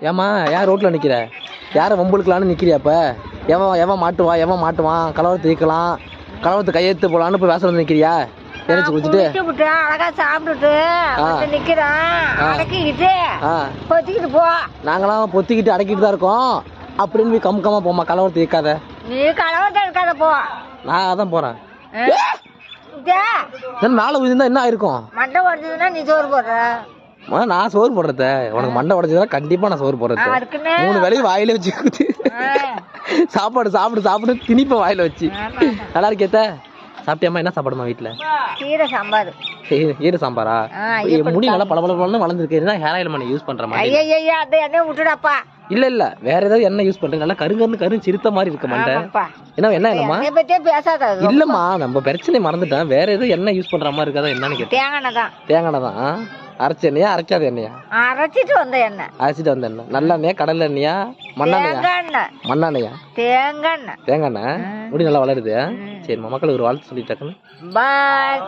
ஏம்மா யார் ரோட்டில் நிற்கிற யாரை வம்புழுக்கலான்னு நிற்கிறியா இப்போ? எவன் எவன் மாட்டுவா எவன் மாட்டுவான்? கலவரத்தை தீர்க்கலாம். கலவரத்தை கையெழுத்து போலான்னு போய் வேசல வந்து நிற்கிறியா இறைச்சி குடிச்சிட்டு அழகா சாப்பிட்டுட்டு நிக்கிறான். அடக்கிக்கிட்டு ஆ. கொத்திக்கிட்டு போ. நாங்களாம் பொத்திக்கிட்டு அடக்கிட்டு தான் இருக்கோம். அப்படின்னு போய் கம் கம்மா போமா கலவரத்தை தீர்க்காத. நீ கலவரத்தை இருக்காத போ. நான் அதான் போகிறேன் ஆ? இதே, என்ன ஆயிருக்கும்? மண்டை உடஞ்சதுன்னா நீ சோறு போடுற. நான் சோறு போடுறத உனக்கு மண்டை உடச்சதுனா கண்டிப்பா நான் சோறு போடுறது மூணு வேலையும் வாயில வச்சு குத்தி. சாப்பாடு சாப்பிடு சாப்பிடு திணிப்பேன் வாயில வச்சு. நல்லா இருக்கேத்த. சாப்பிட்டியாம்மா? என்ன சாப்பாடுமா வீட்டுல கீரை சாம்பார். ஈர சாம்பாரா? முடி நல்லா பல பல வளர்ந்துருக்கு. என்ன ஹேர் ஆயில் மணி யூஸ் பண்ற மாதிரி? ஐயா அந்த எண்ணெய் விட்டுடாப்பா. இல்ல இல்ல. வேற ஏதாவது எண்ணெய் யூஸ் பண்றேன். நல்லா கருங்கன்னு கரு சிறுத்த மாதிரி இருக்க மண்டை. ஆமாப்பா. என்ன என்ன பத்தியே பேசாத. அது. இல்லம்மா நம்ம பிரச்சனை மறந்துட்டேன். வேற ஏதோ எண்ணெய் யூஸ் பண்ற மாதிரி இருக்காதா என்னன்னு கேட்டேன். தேங்காய் தான். தேங்காய் தான்? அரைச்ச எண்ணெயா? அரைக்காத எண்ணெயா? அரைச்சிட்டு வந்த எண்ணெய். அரைச்சிட்டு வந்த எண்ணெய். நல்லெண்ணெயா கடலை எண்ணெயா? மண்ணெண்ணெயா? எண்ணெய். மண்ணெண்ணெயா? தேங்காய் எண்ணெய். தேங்காய் எண்ணெய். முடி நல்லா வளருது சரிம்மா மக்களுக்கு ஒரு வாழ்த்து சொல்லிட்டாக்கன்னு பாய்